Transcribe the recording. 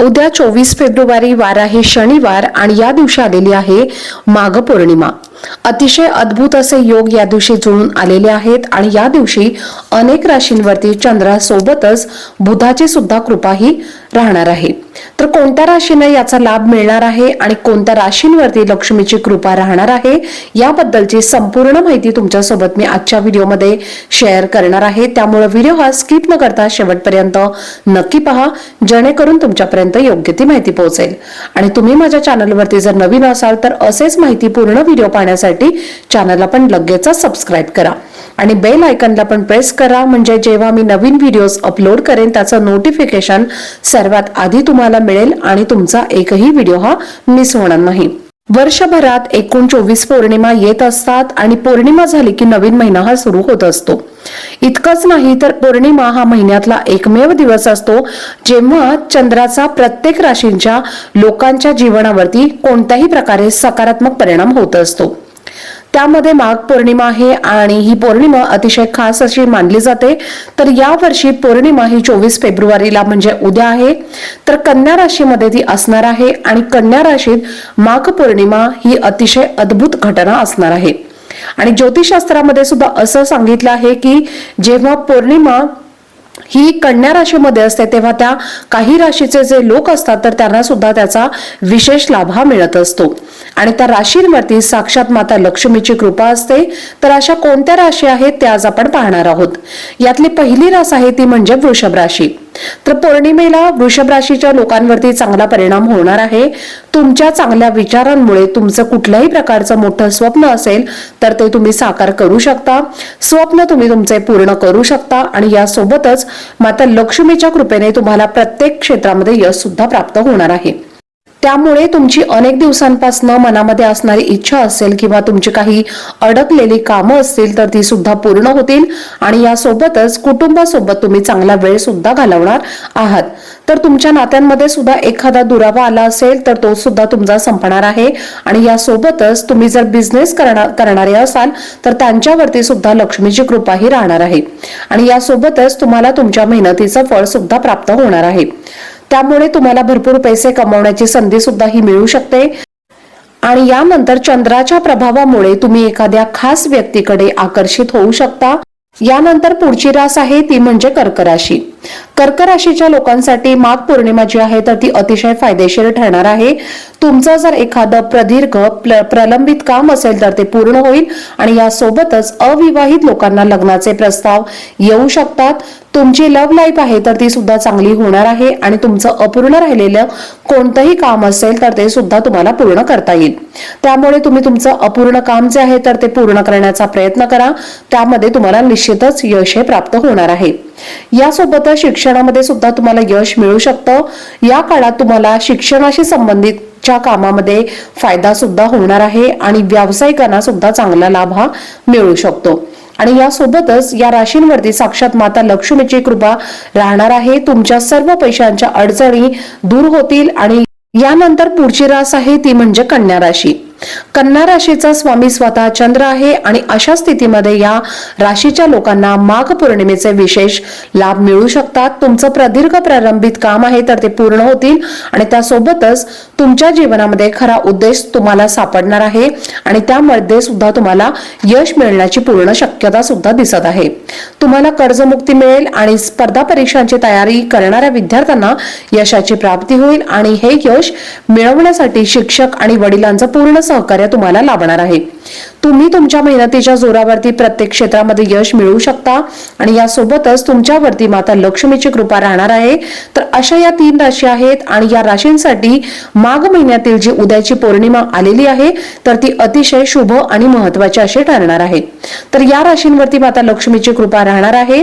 उद्या चोवीस फेब्रुवारी वार आहे शनिवार आणि या दिवशी आलेली आहे माघ पौर्णिमा. अतिशय अद्भुत असे योग या दिवशी जुळून आलेले आहेत आणि या दिवशी अनेक राशींवरती चंद्रासोबतच बुधाची सुद्धा कृपाही राहणार आहे. तर कोणत्या राशीनं याचा लाभ मिळणार आहे आणि कोणत्या राशींवरती लक्ष्मीची कृपा राहणार आहे याबद्दलची संपूर्ण माहिती तुमच्यासोबत मी आजच्या व्हिडिओमध्ये शेअर करणार आहे. त्यामुळे व्हिडिओ हा स्किप न करता शेवटपर्यंत नक्की पहा जेणेकरून तुमच्यापर्यंत योग्य ती माहिती पोहोचेल. आणि तुम्ही माझ्या चॅनलवरती जर नवीन असाल तर असेच माहिती पूर्ण व्हिडिओ पाहण्यासाठी चॅनलला पण लगेचच सबस्क्राईब करा. आणि बेल आयकनला पण प्रेस करा. म्हणजे जेव्हा मी नवीन व्हिडिओज अपलोड करेन त्याचं नोटिफिकेशन सर्वात आधी तुम्हाला मिळेल आणि तुमचा एकही व्हिडिओ हा मिस होणार नाही. वर्षभरात एकूण चोवीस पौर्णिमा येत असतात आणि पौर्णिमा झाली की नवीन महिना हा सुरू होत असतो. इतकंच नाही तर पौर्णिमा हा महिन्यातला एकमेव दिवस असतो जेव्हा चंद्राचा प्रत्येक राशींच्या लोकांच्या जीवनावरती कोणत्याही प्रकारे सकारात्मक परिणाम होत असतो. त्यामध्ये माघ पौर्णिमा आहे आणि ही पौर्णिमा अतिशय खास अशी मानली जाते. तर या वर्षी पौर्णिमा ही चोवीस फेब्रुवारीला म्हणजे उद्या आहे. तर कन्या राशीमध्ये ती असणार आहे आणि कन्या राशीत माघ पौर्णिमा ही अतिशय अद्भुत घटना असणार आहे. आणि ज्योतिषशास्त्रामध्ये सुद्धा असं सांगितलं आहे की जेव्हा पौर्णिमा ही कन्या राशीमध्ये असते तेव्हा त्या काही राशीचे जे लोक असतात तर त्यांना सुद्धा त्याचा विशेष लाभ हा मिळत असतो. आणि त्या राशींवरती साक्षात माता लक्ष्मीची कृपा असते. तर अशा कोणत्या राशी आहेत त्या आज आपण पाहणार आहोत. यातली पहिली रास आहे ती म्हणजे वृषभ राशी. तर पौर्णिमेला वृषभ राशीच्या लोकांवरती चांगला परिणाम होणार आहे. तुमच्या चांगल्या विचारांमुळे तुमचं कुठल्याही प्रकारचं मोठं स्वप्न असेल तर ते तुम्ही साकार करू शकता. स्वप्न तुम्ही तुमचे पूर्ण करू शकता आणि यासोबतच माता लक्ष्मीच्या कृपेने तुम्हाला प्रत्येक क्षेत्रामध्ये यश सुद्धा प्राप्त होणार आहे. त्यामुळे तुमची अनेक दिवसांपासून मनामध्ये असणारी इच्छा असेल किंवा तुमची काही अडकलेली कामं असतील तर ती सुद्धा पूर्ण होतील आणि यासोबतच कुटुंबासोबत तुम्ही चांगला वेळ सुद्धा घालवणार आहात. तर तुमच्या नात्यांमध्ये सुद्धा एखादा दुरावा आला असेल तर तो सुद्धा तुमचा संपणार आहे. आणि यासोबतच तुम्ही जर बिझनेस करणार करणारे असाल तर त्यांच्यावरती सुद्धा लक्ष्मीची कृपाही राहणार आहे. आणि यासोबतच तुम्हाला तुमच्या मेहनतीचं फळ सुद्धा प्राप्त होणार आहे. त्यामुळे तुम्हाला भरपूर पैसे कमवण्याची संधी सुद्धा ही मिळू शकते. आणि यानंतर चंद्राच्या प्रभावामुळे तुम्ही एखाद्या खास व्यक्तीकडे आकर्षित होऊ शकता. यानंतर पुढची रास आहे ती म्हणजे कर्क राशी कर्क राशीच्या लोकांसाठी माघ पौर्णिमा जी आहे तर ती अतिशय फायदेशीर ठरणार आहे. तुमचं जर एखादं प्रदीर्घ प्रलंबित काम असेल तर ते पूर्ण होईल आणि यासोबतच अविवाहित लोकांना लग्नाचे प्रस्ताव येऊ शकतात. तुमची लव्ह लाईफ आहे तर ती सुद्धा चांगली होणार आहे आणि तुमचं अपूर्ण राहिलेलं कोणतंही काम असेल तर ते सुद्धा तुम्हाला पूर्ण करता येईल. त्यामुळे तुम्ही तुमचं अपूर्ण काम जे आहे तर ते पूर्ण करण्याचा प्रयत्न करा. त्यामध्ये तुम्हाला निश्चितच यश हे प्राप्त होणार आहे. यासोबतच शिक्षणामध्ये सुद्धा तुम्हाला यश मिळू शकतं. या काळात तुम्हाला शिक्षणाशी संबंधित च्या कामामध्ये फायदा सुद्धा होणार आहे आणि व्यावसायिकांना सुद्धा चांगला लाभ हा मिळू शकतो. आणि यासोबतच या राशींवरती साक्षात माता लक्ष्मीची कृपा राहणार आहे. तुमच्या सर्व पैशांच्या अडचणी दूर होतील आणि यानंतर पुढची रास आहे ती म्हणजे कन्या राशी. कन्या राशीचा स्वामी स्वतः चंद्र आहे आणि अशा स्थितीमध्ये या राशीच्या लोकांना माघ पौर्णिमेचे विशेष लाभ मिळू शकतात. तुमचं प्रदीर्घ प्रारंभित काम आहे तर ते पूर्ण होतील आणि त्यासोबतच तुमच्या जीवनामध्ये खरा उद्देश तुम्हाला सापडणार आहे आणि त्यामध्ये सुद्धा तुम्हाला यश मिळण्याची पूर्ण शक्यता सुद्धा दिसत आहे. तुम्हाला कर्जमुक्ती मिळेल आणि स्पर्धा परीक्षांची तयारी करणाऱ्या विद्यार्थ्यांना यशाची प्राप्ती होईल आणि हे यश मिळवण्यासाठी शिक्षक आणि वडिलांचं पूर्ण सहकार्य तुम्हाला लाभणार आहे. तुम्ही तुमच्या मेहनतीच्या जोरावरती प्रत्येक क्षेत्रामध्ये यश मिळवू शकता आणि यासोबतच तुमच्यावरती माता लक्ष्मीची कृपा राहणार आहे. तर अशा या तीन राशी आहेत आणि या राशींसाठी माघ महिन्यातील जी उद्याची पौर्णिमा आलेली आहे तर ती अतिशय शुभ आणि महत्वाची अशी ठरणार आहे. तर या राशींवरती माता लक्ष्मीची कृपा राहणार आहे.